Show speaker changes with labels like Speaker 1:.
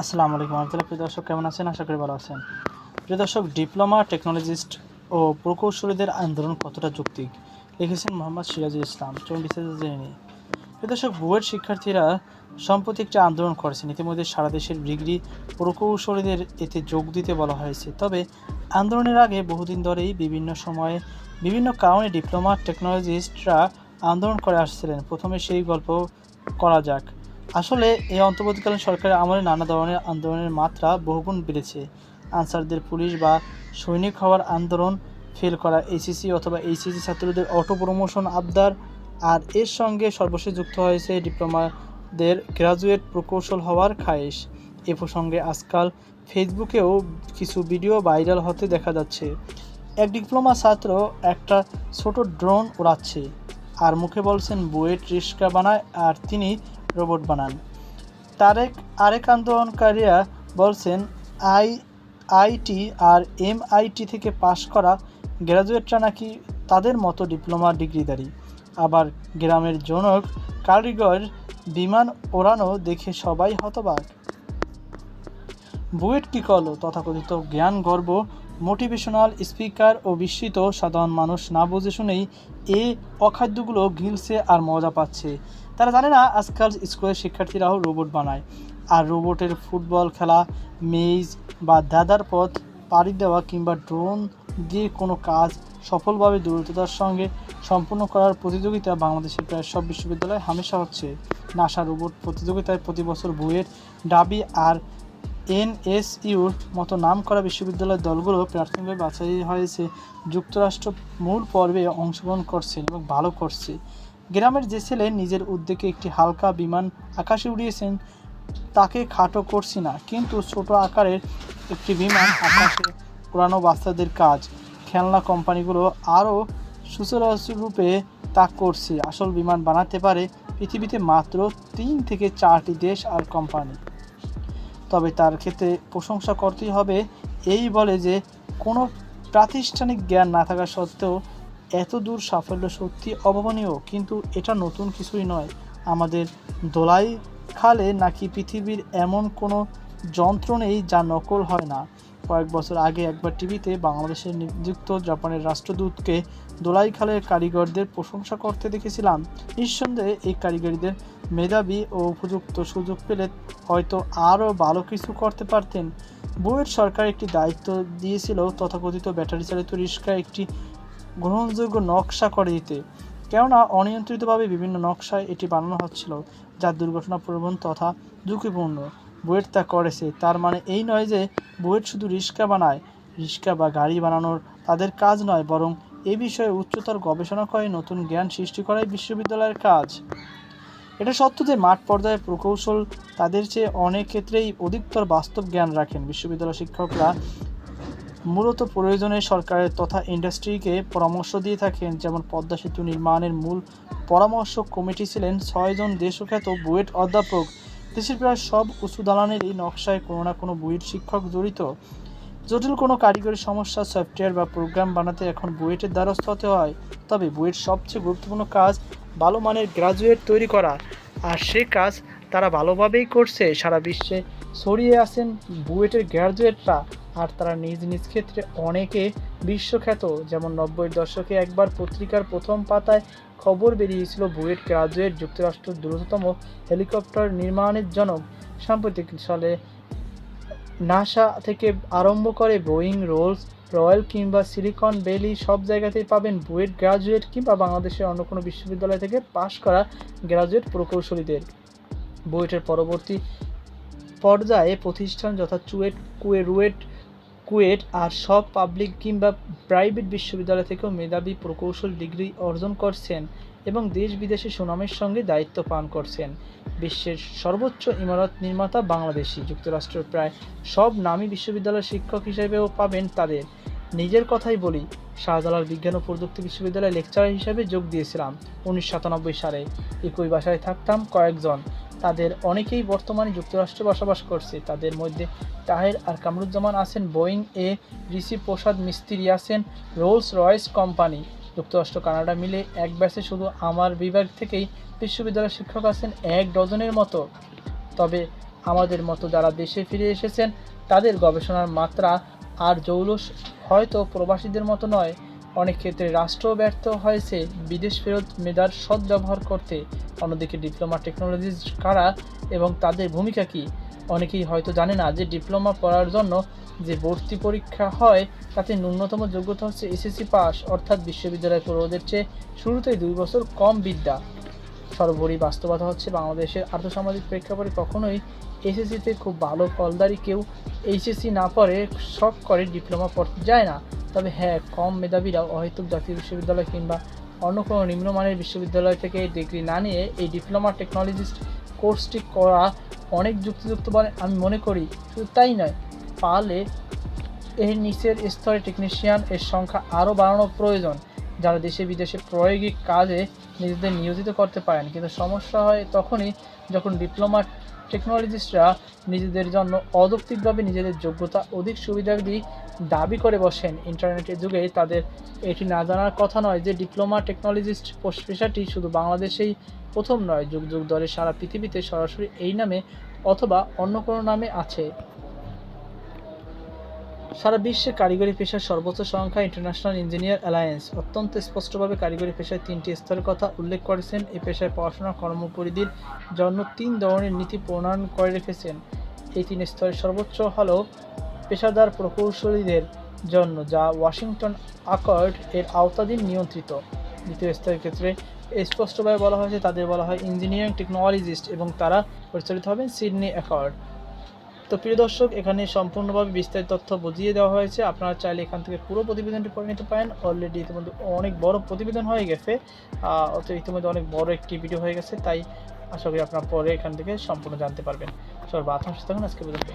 Speaker 1: আসসালামু আলাইকুম আবদুল্লাহ প্রিয় দর্শক, কেমন আছেন? আশা করি ভালো আছেন। প্রিয় দর্শক, ডিপ্লোমা টেকনোলজিস্ট ও প্রকৌশলীদের আন্দোলন কতটা যৌক্তিক? লিখেছেন মোহাম্মদ সিরাজুল ইসলাম। চলুন বিস্তারিত জেনে নিই। প্রিয় দর্শক, বুয়েট শিক্ষার্থীরা সম্প্রতি একটি আন্দোলন করেছেন। ইতিমধ্যে সারা দেশের ডিগ্রি প্রকৌশলীদের এতে যোগ দিতে বলা হয়েছে। তবে আন্দোলনের আগে বহুদিন ধরেই বিভিন্ন সময়ে বিভিন্ন কারণে ডিপ্লোমা টেকনোলজিস্টরা আন্দোলন করে আসছিলেন। প্রথমে সেই গল্প করা যাক। আসলে এই অন্তর্বর্তীকালীন সরকারের আমলে নানা ধরনের আন্দোলনের মাত্রা বহুগুণ বেড়েছে। আনসারদের পুলিশ বা সৈনিক হওয়ার আন্দোলন ফেল করা এইচএসি অথবা এইচএসি ছাত্রদের অটো প্রমোশন আবদার, আর এর সঙ্গে সর্বশেষ যুক্ত হয়েছে ডিপ্লোমাদের গ্রাজুয়েট প্রকৌশল হওয়ার খায়েশ। এ প্রসঙ্গে আজকাল ফেসবুকেও কিছু ভিডিও ভাইরাল হতে দেখা যাচ্ছে। এক ডিপ্লোমা ছাত্র একটা ছোট ড্রোন উড়াচ্ছে, আর মুখে বলছেন, বুয়েট রিস্কা বানায়। আর তিনি রোবট বানান। তারেক আরেক আন্দোলনকারীরা বলছেন, আই, আইটি আর এমআইটি থেকে পাশ করা গ্র্যাজুয়েটরা নাকি তাদের মতো ডিপ্লোমা ডিগ্রিধারী। আবার গ্রামের জনক কারিগর বিমান ওড়ানো দেখে সবাই হতবাক। বুয়েট কী করল তথাকথিত জ্ঞান গর্ব, মোটিভেশনাল স্পিকার ও বিস্মিত সাধারণ মানুষ না বুঝে শুনেই এ অখাদ্যগুলো গিলছে আর মজা পাচ্ছে। তারা জানে না আজকাল স্কুলের শিক্ষার্থীরাও রোবট বানায়। আর রোবটের ফুটবল খেলা, মেজ বা দাদার পথ, পাড়ি দেওয়া কিংবা ড্রোন দিয়ে কোনো কাজ সফলভাবে দ্রুততার সঙ্গে সম্পূর্ণ করার প্রতিযোগিতা বাংলাদেশের প্রায় সব বিশ্ববিদ্যালয়ে হামেশা হচ্ছে। নাসা রোবট প্রতিযোগিতায় প্রতি বছর বইয়ের ডাবি আর এনএসইউর মতো নাম করা বিশ্ববিদ্যালয়ের দলগুলো প্রাথমিকভাবে বাছাই হয়েছে। যুক্তরাষ্ট্র মূল পর্বে অংশগ্রহণ করছে এবং ভালো করছে। গ্রামের যে ছেলে নিজের উদ্যোগে একটি হালকা বিমান আকাশে উড়িয়েছেন, তাকে খাটো করছি না, কিন্তু ছোট আকারের একটি বিমান আকাশে উড়ানো বাচ্চাদের কাজ। খেলনা কোম্পানিগুলো আরও সুচরূপে তা করছে। আসল বিমান বানাতে পারে পৃথিবীতে মাত্র তিন থেকে চারটি দেশ আর কোম্পানি। তবে তার ক্ষেত্রে প্রশংসা করতেই হবে, এই বলে যে কোনো প্রাতিষ্ঠানিক জ্ঞান না থাকা সত্ত্বেও এত দূর সাফল্য সত্যি অভাবনীয়, কিন্তু এটা নতুন কিছুই নয়। আমাদের দোলাই খালে নাকি পৃথিবীর এমন কোনো যন্ত্র নেই যা নকল হয় না। কয়েক বছর আগে একবার টিভিতে বাংলাদেশের নিযুক্ত জাপানের রাষ্ট্রদূতকে দোলাই খালের কারিগরদের প্রশংসা করতে দেখেছিলাম। নিঃসন্দেহে এই কারিগরিদের মেধাবী ও উপযুক্ত সুযোগ পেলে হয়তো আরও ভালো কিছু করতে পারতেন। বুয়েট সরকার একটি দায়িত্ব দিয়েছিল তথাকথিত ব্যাটারি চালিত রিক্সা, একটি গ্রহণযোগ্য নকশা করে দিতে। কেননা অনিয়ন্ত্রিতভাবে বিভিন্ন নকশায় এটি বানানো হচ্ছিল, যা দুর্ঘটনা প্রবণ তথা ঝুঁকিপূর্ণ। বুয়েট তা করেছে, তার মানে এই নয় যে বুয়েট শুধু রিক্সা বানায়, রিক্সা বা গাড়ি বানানোর তাদের কাজ নয়, বরং এ বিষয়ে উচ্চতর গবেষণা করে নতুন জ্ঞান সৃষ্টি করাই বিশ্ববিদ্যালয়ের কাজ। এটা সত্য যে মাঠ পর্যায়ে প্রকৌশল তাদের চেয়ে অনেক ক্ষেত্রেই অধিকতর বাস্তব জ্ঞান রাখেন। বিশ্ববিদ্যালয় শিক্ষকরা মূলত প্রয়োজনে সরকারের তথা ইন্ডাস্ট্রিকে পরামর্শ দিয়ে থাকেন, যেমন পদ্মা সেতু নির্মাণের মূল পরামর্শক কমিটি ছিলেন ছয়জন দেশখ্যাত বুয়েট অধ্যাপক। দেশের প্রায় সব উঁচু দালানের এই নকশায় কোনো না কোনো বুয়েট শিক্ষক জড়িত। জটিল কোনো কারিগরি সমস্যা, সফটওয়্যার বা প্রোগ্রাম বানাতে এখন বুয়েটের দ্বারস্থ হতে হয়। তবে বুয়েট সবচেয়ে গুরুত্বপূর্ণ কাজ ভালো মানের গ্রাজুয়েট তৈরি করা, আর সে কাজ তারা ভালোভাবেই করছে। সারা বিশ্বে ছড়িয়ে আছেন বুয়েটের গ্র্যাজুয়েটরা আর তারা নিজ নিজ ক্ষেত্রে অনেকে বিশ্বখ্যাত। যেমন নব্বই দশকে একবার পত্রিকার প্রথম পাতায় খবর বেরিয়েছিল বুয়েট গ্রাজুয়েট যুক্তরাষ্ট্রের দ্রুততম হেলিকপ্টার নির্মাণের জনক। সাম্প্রতিক সালে নাসা থেকে আরম্ভ করে বোয়িং, রোলস রয়্যাল কিংবা সিলিকন ভ্যালি সব জায়গাতেই পাবেন বুয়েট গ্রাজুয়েট কিংবা বাংলাদেশের অন্য কোনো বিশ্ববিদ্যালয় থেকে পাশ করা গ্রাজুয়েট প্রকৌশলীদের। বুয়েটের পরবর্তী পর্যায়ে প্রতিষ্ঠান যথা চুয়েট কুয়েরুয়েট কুয়েট আর সব পাবলিক কিংবা প্রাইভেট বিশ্ববিদ্যালয় থেকেও মেধাবী প্রকৌশল ডিগ্রি অর্জন করছেন এবং দেশ বিদেশে সুনামের সঙ্গে দায়িত্ব পালন করছেন। বিশ্বের সর্বোচ্চ ইমারত নির্মাতা বাংলাদেশি, যুক্তরাষ্ট্রের প্রায় সব নামী বিশ্ববিদ্যালয়ের শিক্ষক হিসেবেও পাবেন তাদের। নিজের কথাই বলি, শাহজালাল বিজ্ঞান ও প্রযুক্তি বিশ্ববিদ্যালয়ে লেকচারার হিসেবে যোগ দিয়েছিলাম উনিশশো সাতানব্বই সালে। একই বাসায় থাকতাম কয়েকজন। তাদের অনেকেই বর্তমানে যুক্তরাষ্ট্রে বসবাস করছে। তাদের মধ্যে তাহের আর কামরুজ্জামান আছেন বোয়িং এ ঋষি প্রসাদ, মিস্ত্রি আছেন রোলস রয়েস কোম্পানি। যুক্তরাষ্ট্র, কানাডা মিলে এক ব্যাচে শুধু আমার বিভাগ থেকেই বিশ্ববিদ্যালয়ের শিক্ষক আছেন এক ডজনের মতো। তবে আমাদের মতো যারা দেশে ফিরে এসেছেন, তাদের গবেষণার মাত্রা আর জৌলস হয়তো প্রবাসীদের মতো নয়। অনেক ক্ষেত্রে রাষ্ট্র ব্যর্থ হয়েছে, বিদেশ ফেরত মেধার সদ্ব্যবহার করতে। অন্যদিকে ডিপ্লোমা টেকনোলজিস কারা এবং তাদের ভূমিকা কী? অনেকেই হয়তো জানে না যে ডিপ্লোমা পড়ার জন্য যে ভর্তি পরীক্ষা হয়, তাতে ন্যূনতম যোগ্যতা হচ্ছে এসএসসি পাস, অর্থাৎ বিশ্ববিদ্যালয় পড়ুয়াদের চেয়ে শুরুতেই দুই বছর কম বিদ্যা। সর্বোপরি বাস্তবতা হচ্ছে বাংলাদেশের আর্থসামাজিক প্রেক্ষাপটে কখনোই এসএসসিতে খুব ভালো ফলদারি কেউ এইচএসসি না পড়ে শখ করে ডিপ্লোমা পড়তে যায় না। তবে হ্যাঁ কম মেধাবীরাও অহেতুক জাতীয় বিশ্ববিদ্যালয় কিংবা অন্য কোনো নিম্নমানের বিশ্ববিদ্যালয় থেকে ডিগ্রি না নিয়ে এই ডিপ্লোমা টেকনোলজিস্ট কোর্সটি করা অনেক যুক্তিযুক্ত বলে আমি মনে করি। শুধু তাই নয়, পারলে এর নিচের স্তরে টেকনিশিয়ান এর সংখ্যা আরও বাড়ানো প্রয়োজন, যারা দেশে বিদেশে প্রায়োগিক কাজে নিজেদের নিয়োজিত করতে পারেন। কিন্তু সমস্যা হয় তখনই যখন ডিপ্লোমা টেকনোলজিস্টরা নিজেদের জন্য অযৌক্তিকভাবে নিজেদের যোগ্যতা, অধিক সুবিধাদি দাবি করে বসেন। ইন্টারনেটের যুগে তাদের এটি না জানার কথা নয় যে ডিপ্লোমা টেকনোলজিস্ট পেশাটি শুধু বাংলাদেশেই প্রথম নয়, যুগ যুগ ধরে সারা পৃথিবীতে সরাসরি এই নামে অথবা অন্য কোনো নামে আছে। সারা বিশ্বে কারিগরি পেশার সর্বোচ্চ সংখ্যা ইন্টারন্যাশনাল ইঞ্জিনিয়ার অ্যালায়েন্স অত্যন্ত স্পষ্টভাবে কারিগরি পেশায় তিনটি স্তরের কথা উল্লেখ করেছেন। এই পেশায় পড়াশোনা, কর্মপরিধির জন্য তিন ধরনের নীতি প্রণয়ন করে রেখেছেন। এই তিন স্তরের সর্বোচ্চ হল পেশাদার প্রকৌশলীদের জন্য, যা ওয়াশিংটন অ্যাকর্ড এর আওতাধীন নিয়ন্ত্রিত। দ্বিতীয় স্তরের ক্ষেত্রে স্পষ্টভাবে বলা হয়েছে, তাদের বলা হয় ইঞ্জিনিয়ারিং টেকনোলজিস্ট এবং তারা পরিচালিত হবেন সিডনি অ্যাকর্ড তো প্রিয় দর্শক, এখানে সম্পূর্ণভাবে বিস্তারিত তথ্য বুঝিয়ে দেওয়া হয়েছে। আপনারা চাইলে এখান থেকে পুরো প্রতিবেদনটি পড়ে নিতে পারেন। অলরেডি ইতিমধ্যে অনেক বড় প্রতিবেদন হয়ে গেছে। অত ইতিমধ্যে অনেক বড় একটি ভিডিও হয়ে গেছে, তাই আশা করি আপনারা পরে এখান থেকে সম্পূর্ণ জানতে পারবেন। সবার বাথরুম সাথে আজকে পর্যন্ত।